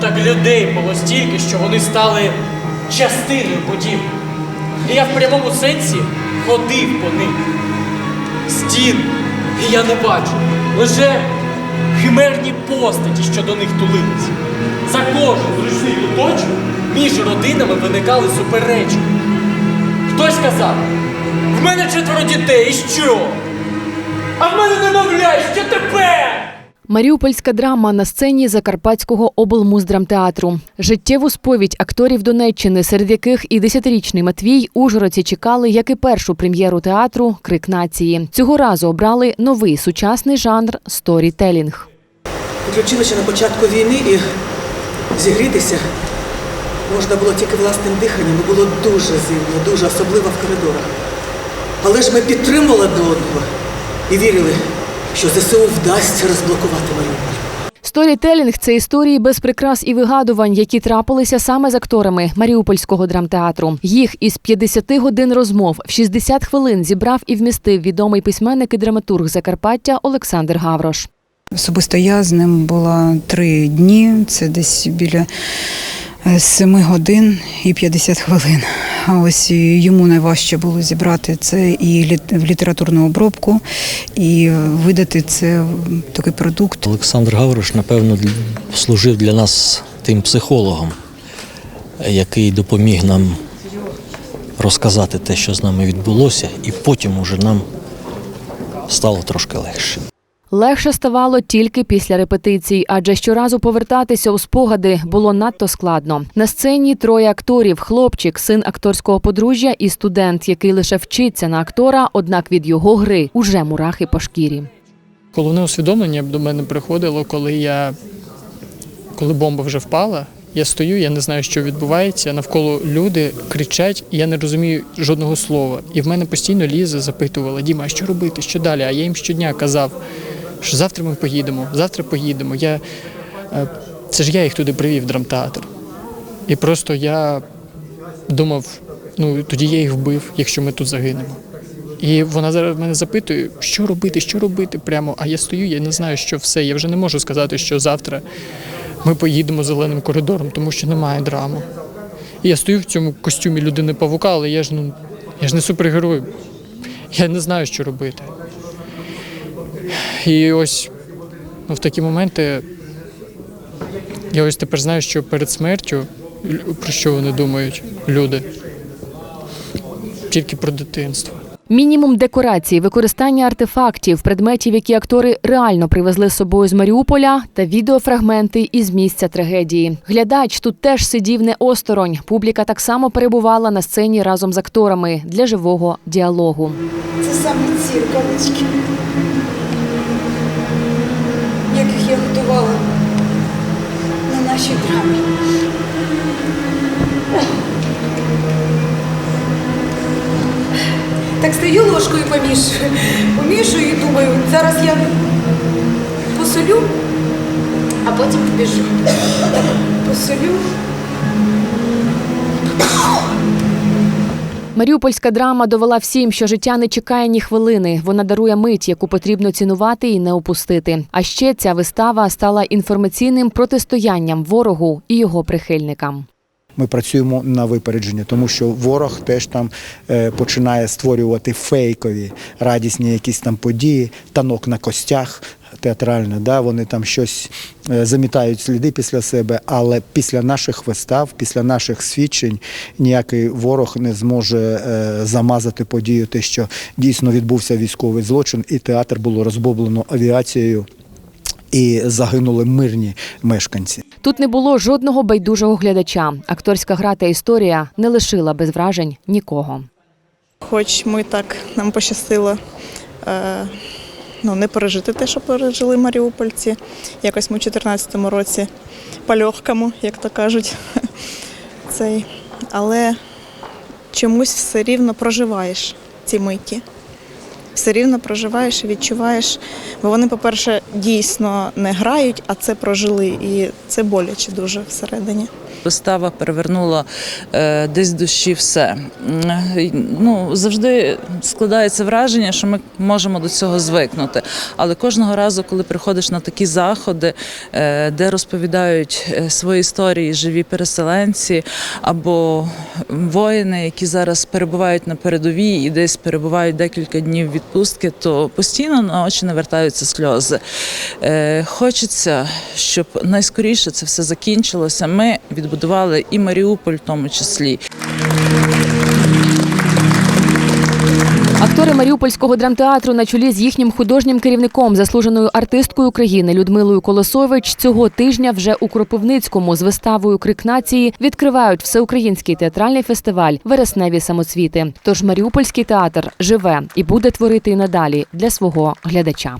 Так людей було стільки, що вони стали частиною будівлі. І я в прямому сенсі ходив по них. Стін я не бачу. Лише химерні постаті, що до них тулились. За кожен зручний куточок між родинами виникали суперечки. Хтось казав, в мене четверо дітей, і що? А в мене немовля, що тепер? Маріупольська драма на сцені Закарпатського облмуздрамтеатру. Життєву сповідь акторів Донеччини, серед яких і десятирічний Матвій Ужгородці чекали, як і першу прем'єру театру Крик нації. Цього разу обрали новий сучасний жанр сторітелінг. Підключилися на початку війни і зігрітися можна було тільки власним диханням. Було дуже зимно, дуже особливо в коридорах. Але ж ми підтримували одне одного і вірили, що ЗСУ вдасться розблокувати Маріуполь. Сторітелінг це історії без прикрас і вигадувань, які трапилися саме з акторами Маріупольського драмтеатру. Їх із 50 годин розмов в 60 хвилин зібрав і вмістив відомий письменник і драматург Закарпаття Олександр Гаврош. Особисто я з ним була три дні, це десь біля е, семи годин і 50 хвилин. А ось йому найважче було зібрати це і в літературну обробку, і видати це такий продукт. Олександр Гаврош, напевно, служив для нас тим психологом, який допоміг нам розказати те, що з нами відбулося, і потім уже нам стало трошки легше. Легше ставало тільки після репетицій, адже щоразу повертатися у спогади було надто складно. На сцені троє акторів: хлопчик, син акторського подружжя і студент, який лише вчиться на актора, однак від його гри уже мурахи по шкірі. Головне усвідомлення до мене приходило, коли я коли бомба вже впала. Я стою, я не знаю, що відбувається. Навколо люди кричать, і я не розумію жодного слова. І в мене постійно Ліза запитувала: Діма, а що робити? Що далі? А я їм щодня казав, що завтра ми поїдемо, завтра поїдемо. Я, е, це ж я їх туди привів драмтеатр. І просто я думав, ну тоді я їх вбив, якщо ми тут загинемо. І вона зараз мене запитує, що робити, що робити прямо. А я стою, я не знаю, що все. Я вже не можу сказати, що завтра ми поїдемо зеленим коридором, тому що немає драми. І я стою в цьому костюмі людини павука, але я ж ну я ж не супергерой. Я не знаю, що робити. І ось ну, в такі моменти я ось тепер знаю, що перед смертю про що вони думають, люди. Тільки про дитинство. Мінімум декорацій, використання артефактів, предметів, які актори реально привезли з собою з Маріуполя, та відеофрагменти із місця трагедії. Глядач тут теж сидів не осторонь. Публіка так само перебувала на сцені разом з акторами для живого діалогу. Це саме ці рукавички, нашій драмі. Так стою ложкою помішую, помішую і думаю, зараз я посолю, а потім побіжу. Так, посолю. Маріупольська драма довела всім, що життя не чекає ні хвилини. Вона дарує мить, яку потрібно цінувати і не опустити. А ще ця вистава стала інформаційним протистоянням ворогу і його прихильникам. Ми працюємо на випередження, тому що ворог теж там е, починає створювати фейкові радісні якісь там події, танок на костях театрально. Да, вони там щось е, замітають сліди після себе, але після наших вистав, після наших свідчень ніякий ворог не зможе е, замазати подію, те, що дійсно відбувся військовий злочин, і театр було розбомблено авіацією. І загинули мирні мешканці. Тут не було жодного байдужого глядача. Акторська гра та історія не лишила без вражень нікого. Хоч ми так нам пощастило е, ну, не пережити те, що пережили маріупольці. Якось ми у 2014 році по-легкому, як то кажуть. Цей. Але чомусь все рівно проживаєш ці миті. Все рівно проживаєш і відчуваєш. Бо вони, по-перше, дійсно не грають, а це прожили, і це боляче дуже всередині. Вистава перевернула е, десь душі все. Е, Ну, завжди складається враження, що ми можемо до цього звикнути. Але кожного разу, коли приходиш на такі заходи, е, де розповідають свої історії живі переселенці або воїни, які зараз перебувають на передовій і десь перебувають декілька днів відпустки, то постійно на очі навертаються сльози. Хочеться, щоб найскоріше це все закінчилося. Ми відбудували і Маріуполь, в тому числі. Актори Маріупольського драмтеатру на чолі з їхнім художнім керівником, заслуженою артисткою України Людмилою Колосович, цього тижня вже у Кропивницькому з виставою Крик нації відкривають всеукраїнський театральний фестиваль Вересневі самоцвіти. Тож Маріупольський театр живе і буде творити і надалі для свого глядача.